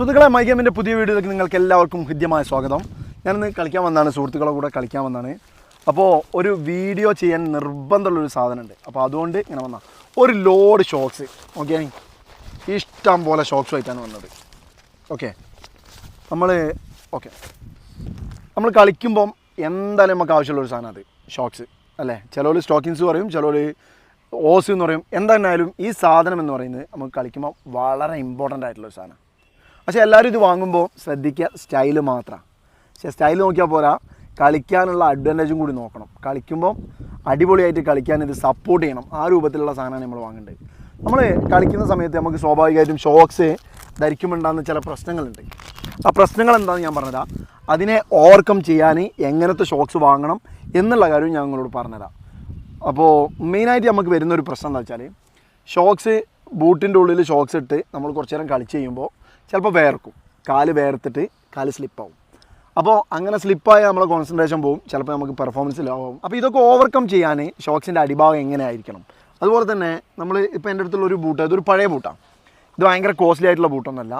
സുഹൃത്തുക്കളെ മൈഗമിന്റെ പുതിയ വീഡിയോയിലേക്ക് നിങ്ങൾക്ക് എല്ലാവർക്കും ഹൃദ്യമായ സ്വാഗതം. ഞാനിന്ന് കളിക്കാൻ വന്നതാണ് സുഹൃത്തുക്കളെ കൂടെ കളിക്കാൻ വന്നതാണ്. അപ്പോൾ ഒരു വീഡിയോ ചെയ്യാൻ നിർബന്ധമുള്ളൊരു സാധനമുണ്ട്. അപ്പോൾ അതുകൊണ്ട് ഇങ്ങനെ വന്ന ഒരു ലോഡ് ഷോക്സ് ഓക്കെ ഇഷ്ടം പോലെ ഷോക്സ് ആയിട്ടാണ് വന്നത്. ഓക്കെ നമ്മൾ ഓക്കെ നമ്മൾ കളിക്കുമ്പം എന്തായാലും നമുക്ക് ആവശ്യമുള്ള ഒരു സാധനം അത് ഷോക്സ് അല്ലേ? ചിലവർ സ്റ്റോക്കിങ്സ് പറയും ചിലവർ ഓസ് എന്ന് പറയും. എന്തായാലും ഈ സാധനം എന്ന് പറയുന്നത് നമുക്ക് കളിക്കുമ്പോൾ വളരെ ഇമ്പോർട്ടന്റ് ആയിട്ടുള്ള ഒരു സാധനം പക്ഷേ എല്ലാവരും ഇത് വാങ്ങുമ്പോൾ ശ്രദ്ധിക്കുക സ്റ്റൈൽ മാത്രമാണ് പക്ഷേ സ്റ്റൈൽ നോക്കിയാൽ പോരാ. കളിക്കാനുള്ള അഡ്വാന്റേജും കൂടി നോക്കണം. കളിക്കുമ്പോൾ അടിപൊളിയായിട്ട് കളിക്കാൻ ഇത് സപ്പോർട്ട് ചെയ്യണം. ആ രൂപത്തിലുള്ള സാധനമാണ് നമ്മൾ വാങ്ങേണ്ടത്. നമ്മൾ കളിക്കുന്ന സമയത്ത് നമുക്ക് സ്വാഭാവികമായിട്ടും ഷോക്സ് ധരിക്കുമ്പോണ്ടാകുന്ന ചില പ്രശ്നങ്ങളുണ്ട്. ആ പ്രശ്നങ്ങൾ എന്താണെന്ന് ഞാൻ പറഞ്ഞുതരാം. അതിനെ ഓവർകം ചെയ്യാൻ എങ്ങനത്തെ ഷോക്സ് വാങ്ങണം എന്നുള്ള കാര്യം ഞാൻ നിങ്ങളോട് പറഞ്ഞുതരാം. അപ്പോൾ മെയിനായിട്ട് നമുക്ക് വരുന്ന ഒരു പ്രശ്നം എന്താ വെച്ചാൽ ഷോക്സ് ബൂട്ടിന്റെ ഉള്ളിൽ ഷോക്സ് ഇട്ട് നമ്മൾ കുറച്ച് നേരം കളിച്ച് കഴിയുമ്പോൾ ചിലപ്പോൾ വേർക്കും. കാൽ വേർത്തിട്ട് കാൽ സ്ലിപ്പാവും അപ്പോൾ അങ്ങനെ സ്ലിപ്പായ നമ്മളെ കോൺസെൻട്രേഷൻ പോകും ചിലപ്പോൾ നമുക്ക് പെർഫോമൻസ് ലോ ആവും അപ്പോൾ ഇതൊക്കെ ഓവർകം ചെയ്യാൻ ഷോക്സിന്റെ അടിഭാഗം എങ്ങനെ ആയിരിക്കണം അതുപോലെ തന്നെ നമ്മൾ ഇപ്പോൾ എന്റെ അടുത്തുള്ള ഒരു ബൂട്ട് ഇതൊരു പഴയ ബൂട്ടാണ് ഇത് ഭയങ്കര കോസ്റ്റ്ലി ആയിട്ടുള്ള ബൂട്ടൊന്നുമല്ല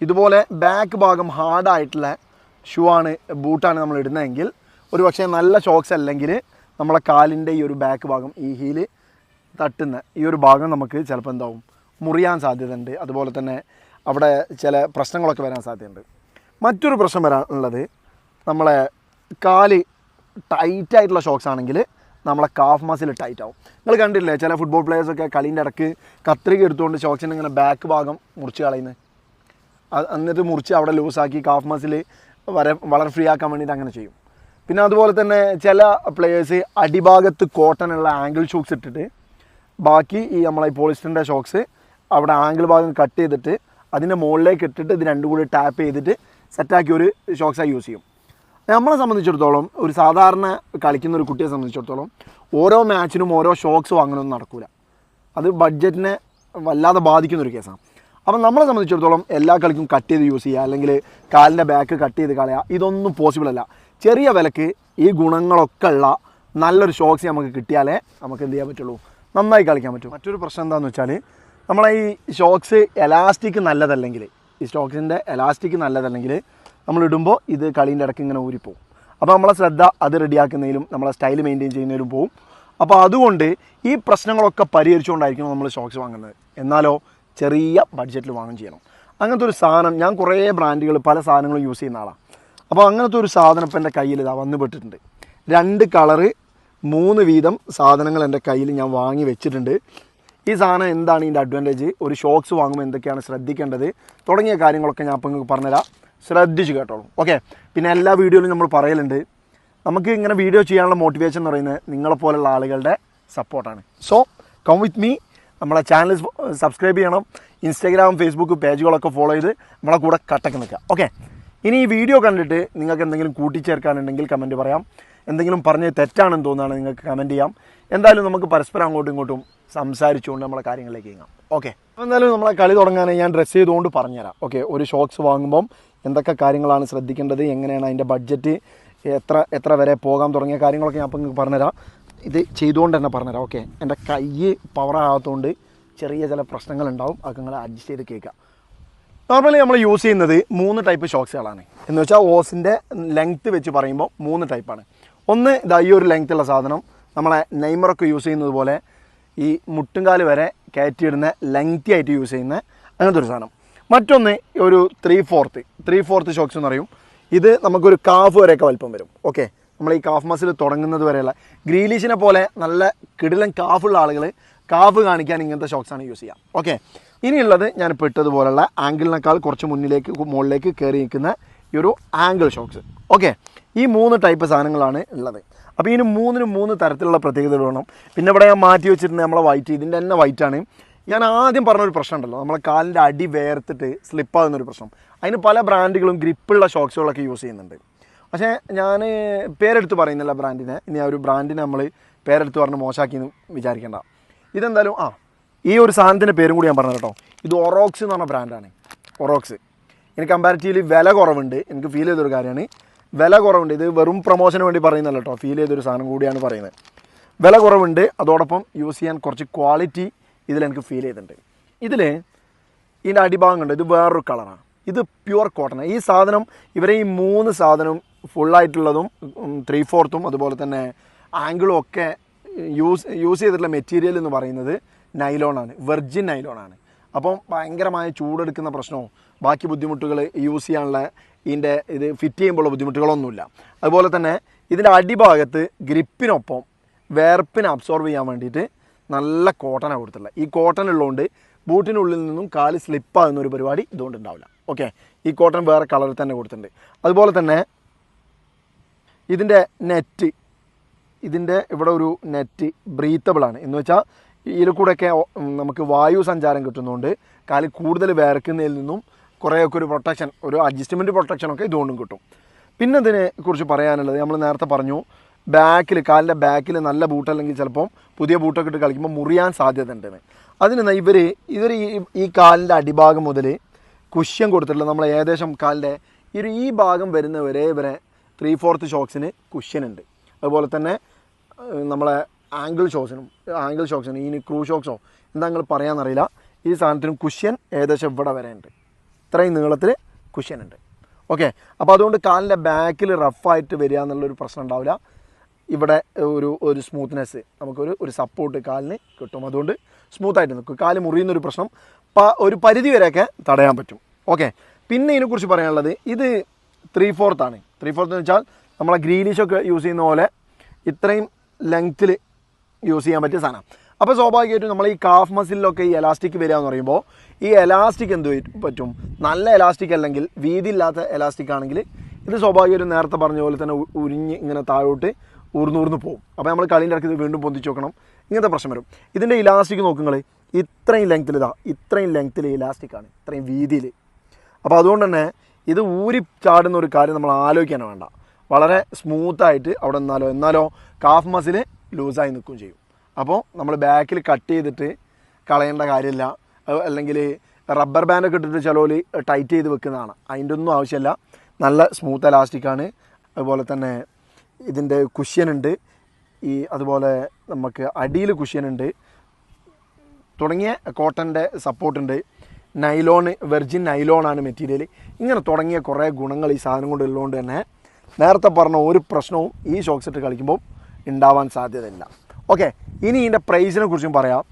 ഇതുപോലെ ബാക്ക് ഭാഗം ഹാർഡായിട്ടുള്ള ഷൂ ആണ് ബൂട്ടാണ് നമ്മൾ ഇടുന്നതെങ്കിൽ ഒരു പക്ഷേ നല്ല ഷോക്സ് അല്ലെങ്കിൽ നമ്മളെ കാലിന്റെ ഈ ഒരു ബാക്ക് ഭാഗം ഈ ഹീൽ തട്ടുന്ന ഈ ഒരു ഭാഗം നമുക്ക് ചിലപ്പോൾ എന്താവും? മുറിയാൻ സാധ്യതയുണ്ട്. അതുപോലെ തന്നെ അവിടെ ചില പ്രശ്നങ്ങളൊക്കെ വരാൻ സാധ്യതയുണ്ട്. മറ്റൊരു പ്രശ്നം വരാനുള്ളത് നമ്മളെ കാൽ ടൈറ്റായിട്ടുള്ള ഷോക്സ് ആണെങ്കിൽ നമ്മളെ കാഫ് മസിൽ ടൈറ്റ് ആവും. നിങ്ങൾ കണ്ടില്ലേ ചില ഫുട്ബോൾ പ്ലെയേഴ്സൊക്കെ കളീന്റെ ഇടയ്ക്ക് കത്രിക എടുത്തുകൊണ്ട് ഷോക്സിന്റെ ഇങ്ങനെ ബാക്ക് ഭാഗം മുറിച്ച് കളയുന്നത്? അത് എന്നിട്ട് മുറിച്ച് അവിടെ ലൂസാക്കി കാഫ് മസിൽ വരെ വളരെ ഫ്രീ ആക്കാൻ വേണ്ടിയിട്ട് അങ്ങനെ ചെയ്യും. പിന്നെ അതുപോലെ തന്നെ ചില പ്ലെയേഴ്സ് അടിഭാഗത്ത് കോട്ടനുള്ള ആംഗിൾ ഷോക്സ് ഇട്ടിട്ട് ബാക്കി ഈ നമ്മളെ പോളിസ്റ്ററിന്റെ ഷോക്സ് അവിടെ ആംഗിൾ ഭാഗം കട്ട് ചെയ്തിട്ട് അതിന്റെ മുകളിലേക്ക് ഇട്ടിട്ട് ഇത് രണ്ടും കൂടി ടാപ്പ് ചെയ്തിട്ട് സെറ്റാക്കി ഒരു ഷോക്സായി യൂസ് ചെയ്യും. നമ്മളെ സംബന്ധിച്ചിടത്തോളം ഒരു സാധാരണ കളിക്കുന്ന ഒരു കുട്ടിയെ സംബന്ധിച്ചിടത്തോളം ഓരോ മാച്ചിനും ഓരോ ഷോക്സ് വാങ്ങണമെന്ന് നടക്കില്ല അത് ബഡ്ജറ്റിനെ വല്ലാതെ ബാധിക്കുന്ന ഒരു കേസാണ് അപ്പം നമ്മളെ സംബന്ധിച്ചിടത്തോളം എല്ലാ കളിക്കും കട്ട് ചെയ്ത് യൂസ് ചെയ്യുക അല്ലെങ്കിൽ കാലിന്റെ ബാക്ക് കട്ട് ചെയ്ത് കളയുക ഇതൊന്നും പോസിബിൾ അല്ല. ചെറിയ വിലക്ക് ഈ ഗുണങ്ങളൊക്കെ ഉള്ള നല്ലൊരു ഷോക്സ് നമുക്ക് കിട്ടിയാലേ നമുക്ക് എന്ത് ചെയ്യാൻ പറ്റുള്ളൂ? നന്നായി കളിക്കാൻ പറ്റും. മറ്റൊരു പ്രശ്നം എന്താണെന്ന് വെച്ചാൽ നമ്മളെ ഈ ഷോക്സ് എലാസ്റ്റിക് നല്ലതല്ലെങ്കിൽ ഈ സ്റ്റോക്സിന്റെ എലാസ്റ്റിക് നല്ലതല്ലെങ്കിൽ നമ്മൾ ഇടുമ്പോൾ ഇത് കളീന്റെ ഇടയ്ക്ക് ഇങ്ങനെ ഊരിപ്പോവും. അപ്പോൾ നമ്മളെ ശ്രദ്ധ അത് റെഡിയാക്കുന്നതിലും നമ്മളെ സ്റ്റൈൽ മെയിന്റെയിൻ ചെയ്യുന്നതിലും പോവും. അപ്പോൾ അതുകൊണ്ട് ഈ പ്രശ്നങ്ങളൊക്കെ പരിഹരിച്ചുകൊണ്ടായിരിക്കണം നമ്മൾ ഷോക്സ് വാങ്ങുന്നത്. എന്നാലോ ചെറിയ ബഡ്ജറ്റിൽ വാങ്ങും ചെയ്യണം. അങ്ങനത്തെ ഒരു സാധനം ഞാൻ കുറേ ബ്രാൻഡുകൾ പല സാധനങ്ങളും യൂസ് ചെയ്യുന്ന ആളാണ്. അപ്പോൾ അങ്ങനത്തെ ഒരു സാധനം ഇപ്പം എന്റെ കയ്യിൽ ഇതാ വന്നുപെട്ടിട്ടുണ്ട് രണ്ട് കളറ് മൂന്ന് വീതം സാധനങ്ങൾ എന്റെ കയ്യിൽ ഞാൻ വാങ്ങി വെച്ചിട്ടുണ്ട്. ഈ സാധനം എന്താണ് ഇതിന്റെ അഡ്വാന്റേജ് ഒരു ഷോക്സ് വാങ്ങുമ്പോൾ എന്തൊക്കെയാണ് ശ്രദ്ധിക്കേണ്ടത്? തുടങ്ങിയ കാര്യങ്ങളൊക്കെ ഞാൻ അപ്പം നിങ്ങൾക്ക് പറഞ്ഞുതരാം. ശ്രദ്ധിച്ച് കേട്ടോളൂ. ഓക്കെ പിന്നെ എല്ലാ വീഡിയോയിലും നമ്മൾ പറയലുണ്ട്. നമുക്ക് ഇങ്ങനെ വീഡിയോ ചെയ്യാനുള്ള മോട്ടിവേഷൻ എന്ന് പറയുന്നത് നിങ്ങളെപ്പോലുള്ള ആളുകളുടെ സപ്പോർട്ടാണ് സോ കം വിത്ത് മീ നമ്മളെ ചാനൽ സബ്സ്ക്രൈബ് ചെയ്യണം. ഇൻസ്റ്റാഗ്രാം ഫേസ്ബുക്ക് പേജുകളൊക്കെ ഫോളോ ചെയ്ത് നമ്മളെ കൂടെ കട്ടക്ക് നിൽക്കുക. ഓക്കെ ഇനി ഈ വീഡിയോ കണ്ടിട്ട് നിങ്ങൾക്ക് എന്തെങ്കിലും കൂട്ടിച്ചേർക്കാനുണ്ടെങ്കിൽ കമന്റ് പറയാം. എന്തെങ്കിലും പറഞ്ഞ് തെറ്റാണെന്ന് തോന്നുകയാണ് നിങ്ങൾക്ക് കമന്റ് ചെയ്യാം. എന്തായാലും നമുക്ക് പരസ്പരം അങ്ങോട്ടും ഇങ്ങോട്ടും സംസാരിച്ചുകൊണ്ട് നമ്മളെ കാര്യങ്ങളിലേക്ക് നീങ്ങാം. ഓക്കെ എന്തായാലും നമ്മളെ കളി തുടങ്ങാനായി ഞാൻ ഡ്രസ്സ് ചെയ്തുകൊണ്ട് പറഞ്ഞുതരാം. ഓക്കെ ഒരു ഷോക്സ് വാങ്ങുമ്പം എന്തൊക്കെ കാര്യങ്ങളാണ് ശ്രദ്ധിക്കേണ്ടത് എങ്ങനെയാണ് അതിന്റെ ബഡ്ജറ്റ് എത്ര എത്ര വരെ പോകാൻ തുടങ്ങിയ കാര്യങ്ങളൊക്കെ ഞാൻ അപ്പം നിങ്ങൾക്ക് പറഞ്ഞുതരാം. ഇത് ചെയ്തുകൊണ്ട് തന്നെ പറഞ്ഞുതരാം. ഓക്കെ എന്റെ കൈ പവറാകാത്തതുകൊണ്ട് ചെറിയ ചില പ്രശ്നങ്ങളുണ്ടാവും. അതൊക്കെ നിങ്ങൾ അഡ്ജസ്റ്റ് ചെയ്ത് കേൾക്കുക. നോർമലി നമ്മൾ യൂസ് ചെയ്യുന്നത് മൂന്ന് ടൈപ്പ് ഷോക്സുകളാണ് എന്ന് വെച്ചാൽ ഓസിന്റെ ലെങ്ത്ത് വെച്ച് പറയുമ്പോൾ മൂന്ന് ടൈപ്പാണ് ഒന്ന് ഇതാ ഈ ഒരു ലെങ്ത്തുള്ള സാധനം. നമ്മളെ നെയ്മറൊക്കെ യൂസ് ചെയ്യുന്നത് പോലെ ഈ മുട്ടുംകാൽ വരെ കയറ്റിയിടുന്ന ലെങ്തി ആയിട്ട് യൂസ് ചെയ്യുന്ന അങ്ങനത്തെ ഒരു സാധനം. മറ്റൊന്ന് ഒരു three fourth three fourth socks എന്ന് പറയും. ഇത് നമുക്കൊരു കാഫ് വരെയൊക്കെ വലിപ്പം വരും. ഓക്കെ നമ്മൾ ഈ കാഫ് മസിൽ തുടങ്ങുന്നത് വരെയുള്ള ഗ്രീലീഷിനെ പോലെ നല്ല കിടിലൻ കാഫുള്ള ആളുകൾ കാഫ് കാണിക്കാൻ ഇങ്ങനത്തെ ഷോക്സാണ് യൂസ് ചെയ്യുക. ഓക്കെ ഇനിയുള്ളത് ഞാൻ ഇട്ടതുപോലുള്ള ആംഗിളിനേക്കാൾ കുറച്ച് മുന്നിലേക്ക് മുകളിലേക്ക് കയറി നിൽക്കുന്ന ഈ ഒരു ആംഗിൾ ഷോക്സ് ഓക്കെ ഈ മൂന്ന് ടൈപ്പ് സാധനങ്ങളാണ് ഉള്ളത്. അപ്പോൾ ഇതിന് മൂന്നിനും മൂന്ന് തരത്തിലുള്ള പ്രത്യേകതകൾ വേണം. പിന്നെ ഇവിടെ ഞാൻ മാറ്റി വെച്ചിട്ടുണ്ട് നമ്മളെ വൈറ്റ് ഇതിന്റെ തന്നെ വൈറ്റാണ് ഞാൻ ആദ്യം പറഞ്ഞൊരു പ്രശ്നം ഉണ്ടല്ലോ. നമ്മളെ കാലിന്റെ അടി വേർത്തിട്ട് സ്ലിപ്പാകുന്നൊരു പ്രശ്നം. അതിന് പല ബ്രാൻഡുകളും ഗ്രിപ്പുള്ള ഷോക്സുകളൊക്കെ യൂസ് ചെയ്യുന്നുണ്ട്. പക്ഷേ ഞാൻ പേരെടുത്ത് പറയുന്നില്ല ബ്രാൻഡിനെ ഇനി ആ ഒരു ബ്രാൻഡിനെ നമ്മൾ പേരെടുത്ത് പറഞ്ഞ് മോശമാക്കി എന്ന് വിചാരിക്കേണ്ട. ഇതെന്തായാലും ആ ഈ ഒരു സാധനത്തിന്റെ പേരും കൂടി ഞാൻ പറഞ്ഞു കേട്ടോ. ഇത് ഒറോക്സ് എന്ന് പറഞ്ഞ ബ്രാൻഡാണ് ഒറോക്സ് എനിക്ക് കമ്പാരിറ്റീവ്ലി വില കുറവുണ്ട്. എനിക്ക് ഫീൽ ചെയ്തൊരു കാര്യമാണ്. വില കുറവുണ്ട്. ഇത് വെറും പ്രൊമോഷന് വേണ്ടി പറയുന്നല്ല കേട്ടോ ഫീൽ ചെയ്തൊരു സാധനം കൂടിയാണ് പറയുന്നത്. വില കുറവുണ്ട്. അതോടൊപ്പം യൂസ് ചെയ്യാൻ കുറച്ച് ക്വാളിറ്റി ഇതിലെനിക്ക് ഫീൽ ചെയ്തിട്ടുണ്ട്. ഇതിൽ ഇതിന്റെ അടിഭാഗം കണ്ട് ഇത് വേറൊരു കളറാണ് ഇത് പ്യുവർ കോട്ടൺ ഈ സാധനം ഇവരെ ഈ മൂന്ന് സാധനവും ഫുള്ളായിട്ടുള്ളതും ത്രീ ഫോർത്തും അതുപോലെ തന്നെ ആംഗിളും ഒക്കെ യൂസ് യൂസ് ചെയ്തിട്ടുള്ള മെറ്റീരിയൽ എന്ന് പറയുന്നത് നൈലോണാണ് വെർജിൻ നൈലോണാണ് അപ്പം ഭയങ്കരമായ ചൂടെടുക്കുന്ന പ്രശ്നവും ബാക്കി ബുദ്ധിമുട്ടുകൾ യൂസ് ചെയ്യാനുള്ള ഇതിന്റെ ഇത് ഫിറ്റ് ചെയ്യുമ്പോഴുള്ള ബുദ്ധിമുട്ടുകളൊന്നുമില്ല. അതുപോലെ തന്നെ ഇതിന്റെ അടിഭാഗത്ത് ഗ്രിപ്പിനൊപ്പം വേർപ്പിനെ അബ്സോർവ് ചെയ്യാൻ വേണ്ടിയിട്ട് നല്ല കോട്ടനാണ് കൊടുത്തിട്ടുള്ളത്. ഈ കോട്ടൺ ഉള്ളതുകൊണ്ട് ബൂട്ടിനുള്ളിൽ നിന്നും കാൽ സ്ലിപ്പാകുന്ന ഒരു പരിപാടി ഇതുകൊണ്ട് ഉണ്ടാവില്ല. ഓക്കെ ഈ കോട്ടൺ വേറെ കളറിൽ തന്നെ കൊടുത്തിട്ടുണ്ട്. അതുപോലെ തന്നെ ഇതിന്റെ നെറ്റ് ഇതിന്റെ ഇവിടെ ഒരു നെറ്റ് ബ്രീത്തബിളാണ് എന്ന് വെച്ചാൽ ഇതിൽ കൂടെയൊക്കെ നമുക്ക് വായു സഞ്ചാരം കിട്ടുന്നതുകൊണ്ട് കാൽ കൂടുതൽ വേർക്കുന്നതിൽ നിന്നും കുറേയൊക്കെ ഒരു പ്രൊട്ടക്ഷൻ ഒരു അഡ്ജസ്റ്റ്മെന്റ് പ്രൊട്ടക്ഷനൊക്കെ ഇതുകൊണ്ടും കിട്ടും. പിന്നെ ഇതിനെ കുറിച്ച് പറയാനുള്ളത് നമ്മൾ നേരത്തെ പറഞ്ഞു ബാക്കിൽ കാലിന്റെ ബാക്കിൽ നല്ല ബൂട്ടല്ലെങ്കിൽ ചിലപ്പം പുതിയ ബൂട്ടൊക്കെ ഇട്ട് കളിക്കുമ്പോൾ മുറിയാൻ സാധ്യത ഉണ്ടെന്ന് അതിന് ഇവർ ഇവർ ഈ കാലിന്റെ അടിഭാഗം മുതൽ കുശ്യം കൊടുത്തിട്ടുള്ള നമ്മൾ ഏകദേശം കാലിന്റെ ഈ ഈ ഭാഗം വരുന്നവരെ ഇവരെ ത്രീ ഫോർത്ത് ഷോക്സിന് കുഷ്യൻ ഉണ്ട്. അതുപോലെ തന്നെ നമ്മളെ ആംഗിൾ ഷോക്സിനും ആംഗിൾ ഷോക്സിനും ഇനി ക്രൂ ഷോക്സോ എന്താ നിങ്ങൾ പറയാമെന്നറിയില്ല ഈ സാധനത്തിനും കുഷ്യൻ ഏകദേശം ഇവിടെ വരെ ഉണ്ട്. ഇത്രയും നീളത്തിൽ കുഷ്യൻ ഉണ്ട് ഓക്കെ? അപ്പോൾ അതുകൊണ്ട് കാലിന്റെ ബാക്കിൽ റഫായിട്ട് വരിക എന്നുള്ളൊരു പ്രശ്നം ഉണ്ടാവില്ല. ഇവിടെ ഒരു ഒരു സ്മൂത്ത്നെസ് നമുക്കൊരു ഒരു സപ്പോർട്ട് കാലിന് കിട്ടും. അതുകൊണ്ട് സ്മൂത്തായിട്ട് നിൽക്കും. കാൽ മുറിയുന്നൊരു പ്രശ്നം. ഒരു പരിധി വരെയൊക്കെ തടയാൻ പറ്റും. ഓക്കെ? പിന്നെ ഇതിനെക്കുറിച്ച് പറയാനുള്ളത് ഇത് ത്രീ ഫോർത്ത് ആണ്. ത്രീ ഫോർത്ത് എന്ന് വെച്ചാൽ നമ്മളെ ഗ്രീനിഷൊക്കെ യൂസ് ചെയ്യുന്ന പോലെ ഇത്രയും ലെങ്ത്തിൽ യൂസ് ചെയ്യാൻ പറ്റിയ സാധനം. അപ്പോൾ സ്വാഭാവികമായിട്ടും നമ്മൾ ഈ കാഫ് മസിലൊക്കെ ഈ എലാസ്റ്റിക് വരിക എന്ന് പറയുമ്പോൾ ഈ എലാസ്റ്റിക് എന്ത് പറ്റും? നല്ല എലാസ്റ്റിക് അല്ലെങ്കിൽ വീതിയില്ലാത്ത എലാസ്റ്റിക് ആണെങ്കിൽ ഇത് സ്വാഭാവികമായിട്ടും നേരത്തെ പറഞ്ഞ പോലെ തന്നെ ഉരിഞ്ഞ് ഇങ്ങനെ താഴോട്ട് ഊർന്നൂർന്ന് പോകും അപ്പോൾ നമ്മൾ കളീന്റെ ഇടയ്ക്ക് ഇത് വീണ്ടും പൊന്തിച്ച് നോക്കണം ഇങ്ങനത്തെ പ്രശ്നം വരും. ഇതിന്റെ ഇലാസ്റ്റിക് നോക്കുങ്ങൾ ഇത്രയും ലെങ്ത്തിൽ ഇതാ ഇത്രയും ലെങ്ത്തിൽ ഇലാസ്റ്റിക് ആണ്. ഇത്രയും വീതിയിൽ അപ്പോൾ അതുകൊണ്ട് തന്നെ ഇത് ഊരി ചാടുന്ന ഒരു കാര്യം നമ്മൾ ആലോചിക്കാൻ വേണ്ട. വളരെ സ്മൂത്തായിട്ട് അവിടെ നിന്നാലോ എന്നാലോ കാഫ് മസിൽ ലൂസായി നിൽക്കുകയും ചെയ്യും. അപ്പോൾ നമ്മൾ ബാക്കിൽ കട്ട് ചെയ്തിട്ട് കളയേണ്ട കാര്യമില്ല. അല്ലെങ്കിൽ റബ്ബർ ബാൻഡൊക്കെ ഇട്ടിട്ട് ചിലവർ ടൈറ്റ് ചെയ്ത് വെക്കുന്നതാണ്. അതിന്റെ ഒന്നും ആവശ്യമില്ല. നല്ല സ്മൂത്ത് എലാസ്റ്റിക്കാണ് അതുപോലെ തന്നെ ഇതിന്റെ കുഷ്യനുണ്ട് ഈ അതുപോലെ നമുക്ക് അടിയിൽ കുഷ്യനുണ്ട് തുടങ്ങിയ കോട്ടന്റെ സപ്പോർട്ടുണ്ട് നൈലോൺ വെർജിൻ നൈലോണാണ് മെറ്റീരിയൽ ഇങ്ങനെ തുടങ്ങിയ കുറേ ഗുണങ്ങൾ ഈ സാധനം കൊണ്ട് ഉള്ളതുകൊണ്ട് തന്നെ നേരത്തെ പറഞ്ഞ ഒരു പ്രശ്നവും ഈ ഷോക്സ് ഇട്ട് കളിക്കുമ്പോൾ ഉണ്ടാവാൻ സാധ്യതയില്ല. ഓക്കെ ഇനി ഇതിന്റെ പ്രൈസിനെ കുറിച്ചും പറയാം.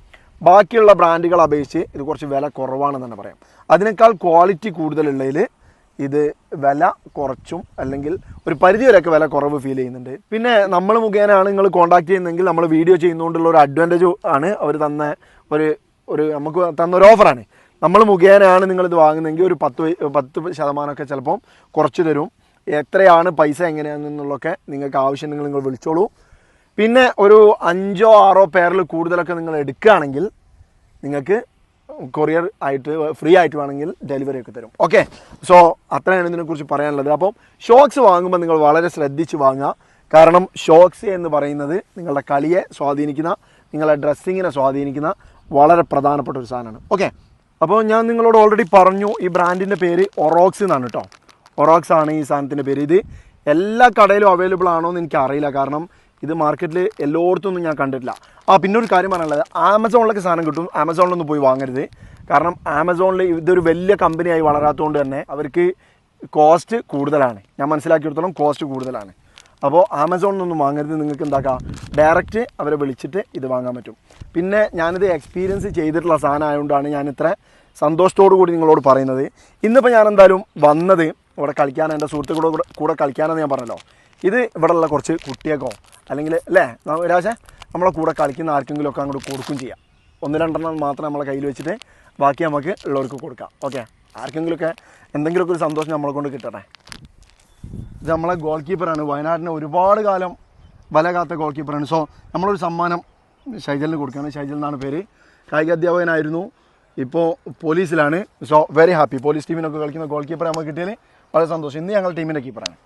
ബാക്കിയുള്ള ബ്രാൻഡുകൾ അപേക്ഷിച്ച് ഇത് കുറച്ച് വില കുറവാണെന്ന് തന്നെ പറയാം. അതിനേക്കാൾ ക്വാളിറ്റി കൂടുതലുള്ളതിൽ ഇത് വില കുറച്ചും അല്ലെങ്കിൽ ഒരു പരിധി വരെയൊക്കെ വില കുറവ് ഫീൽ ചെയ്യുന്നുണ്ട്. പിന്നെ നമ്മൾ മുഖേനയാണ് നിങ്ങൾ കോൺടാക്ട് ചെയ്യുന്നതെങ്കിൽ നമ്മൾ വീഡിയോ ചെയ്യുന്നതുകൊണ്ടുള്ള ഒരു അഡ്വാന്റേജ് ആണ് അവർ തന്ന ഒരു ഒരു നമുക്ക് തന്ന ഒരു ഓഫറാണ് നമ്മൾ മുഖേനയാണ് നിങ്ങളിത് വാങ്ങുന്നതെങ്കിൽ ഒരു പത്ത് പത്ത് ശതമാനമൊക്കെ ചിലപ്പം കുറച്ച് തരും. എത്രയാണ് പൈസ എങ്ങനെയാണെന്നുള്ളതൊക്കെ നിങ്ങൾക്ക് ആവശ്യം നിങ്ങൾ നിങ്ങൾ വിളിച്ചോളൂ. പിന്നെ ഒരു അഞ്ചോ ആറോ പേരിൽ കൂടുതലൊക്കെ നിങ്ങൾ എടുക്കുകയാണെങ്കിൽ നിങ്ങൾക്ക് കൊറിയർ ആയിട്ട് ഫ്രീ ആയിട്ട് വേണമെങ്കിൽ ഡെലിവറി ഒക്കെ തരും. ഓക്കെ സോ അത്രയാണ് ഇതിനെക്കുറിച്ച് പറയാനുള്ളത്. അപ്പം ഷോക്സ് വാങ്ങുമ്പോൾ നിങ്ങൾ വളരെ ശ്രദ്ധിച്ച് വാങ്ങുക. കാരണം ഷോക്സ് എന്ന് പറയുന്നത് നിങ്ങളുടെ കളിയെ സ്വാധീനിക്കുന്ന നിങ്ങളുടെ ഡ്രസ്സിങ്ങിനെ സ്വാധീനിക്കുന്ന വളരെ പ്രധാനപ്പെട്ട ഒരു സാധനമാണ്. ഓക്കെ അപ്പോൾ ഞാൻ നിങ്ങളോട് ഓൾറെഡി പറഞ്ഞു ഈ ബ്രാൻഡിന്റെ പേര് ഒറോക്സ് എന്നാണ് കേട്ടോ ഒറോക്സ് ആണ് ഈ സാധനത്തിന്റെ പേര്. ഇത് എല്ലാ കടയിലും അവൈലബിൾ ആണോ എന്ന് എനിക്ക് അറിയില്ല കാരണം ഇത് മാർക്കറ്റിൽ എല്ലായിടത്തും ഒന്നും ഞാൻ കണ്ടിട്ടില്ല. ആ പിന്നെ ഒരു കാര്യം പറയാനുള്ളത്. ആമസോണിലൊക്കെ സാധനം കിട്ടും. ആമസോണിലൊന്നും പോയി വാങ്ങരുത്. കാരണം ആമസോണിൽ ഇതൊരു വലിയ കമ്പനിയായി വളരാത്തതുകൊണ്ട് തന്നെ അവർക്ക് കോസ്റ്റ് കൂടുതലാണ്. ഞാൻ മനസ്സിലാക്കിയെടുത്തോളം കോസ്റ്റ് കൂടുതലാണ്. അപ്പോൾ ആമസോണിൽ നിന്നൊന്നും വാങ്ങരുത്. നിങ്ങൾക്ക് എന്താക്കാം? ഡയറക്റ്റ് അവരെ വിളിച്ചിട്ട് ഇത് വാങ്ങാൻ പറ്റും. പിന്നെ ഞാനിത് എക്സ്പീരിയൻസ് ചെയ്തിട്ടുള്ള സാധനം ആയതുകൊണ്ടാണ് ഞാൻ ഇത്ര സന്തോഷത്തോടു കൂടി നിങ്ങളോട് പറയുന്നത്. ഇന്നിപ്പോൾ ഞാൻ എന്തായാലും വന്നത് ഇവിടെ കളിക്കാൻ എന്റെ സുഹൃത്തുക്കളോട് കൂടെ കളിക്കാനെന്ന് ഞാൻ പറഞ്ഞല്ലോ. ഇത് ഇവിടെയുള്ള കുറച്ച് കുട്ടിയൊക്കെ അല്ലെങ്കിൽ അല്ലേ? ഒരാശ നമ്മളെ കൂടെ കളിക്കുന്ന ആർക്കെങ്കിലും ഒക്കെ അങ്ങോട്ട് കൊടുക്കും ചെയ്യാം. ഒന്ന് രണ്ടെണ്ണം മാത്രം നമ്മളെ കയ്യിൽ വെച്ചിട്ട് ബാക്കി നമുക്ക് ഉള്ളവർക്ക് കൊടുക്കാം. ഓക്കെ ആർക്കെങ്കിലുമൊക്കെ എന്തെങ്കിലുമൊക്കെ ഒരു സന്തോഷം നമ്മളെ കൊണ്ട് കിട്ടട്ടെ. ഇത് നമ്മളെ ഗോൾ കീപ്പറാണ് വയനാടിന് ഒരുപാട് കാലം വല കാത്ത ഗോൾ കീപ്പറാണ് സോ നമ്മളൊരു സമ്മാനം ഷൈജലിന് കൊടുക്കുകയാണ്. ഷൈജൽ എന്നാണ് പേര്. കായിക അധ്യാപകനായിരുന്നു. ഇപ്പോൾ പോലീസിലാണ്. സോ വെരി ഹാപ്പി പോലീസ് ടീമിനൊക്കെ കളിക്കുന്ന ഗോൾ കീപ്പറെ നമുക്ക് കിട്ടിയാൽ വളരെ സന്തോഷം. ഇന്ന് ഞങ്ങളുടെ ടീമിന്റെ കീപ്പറാണ്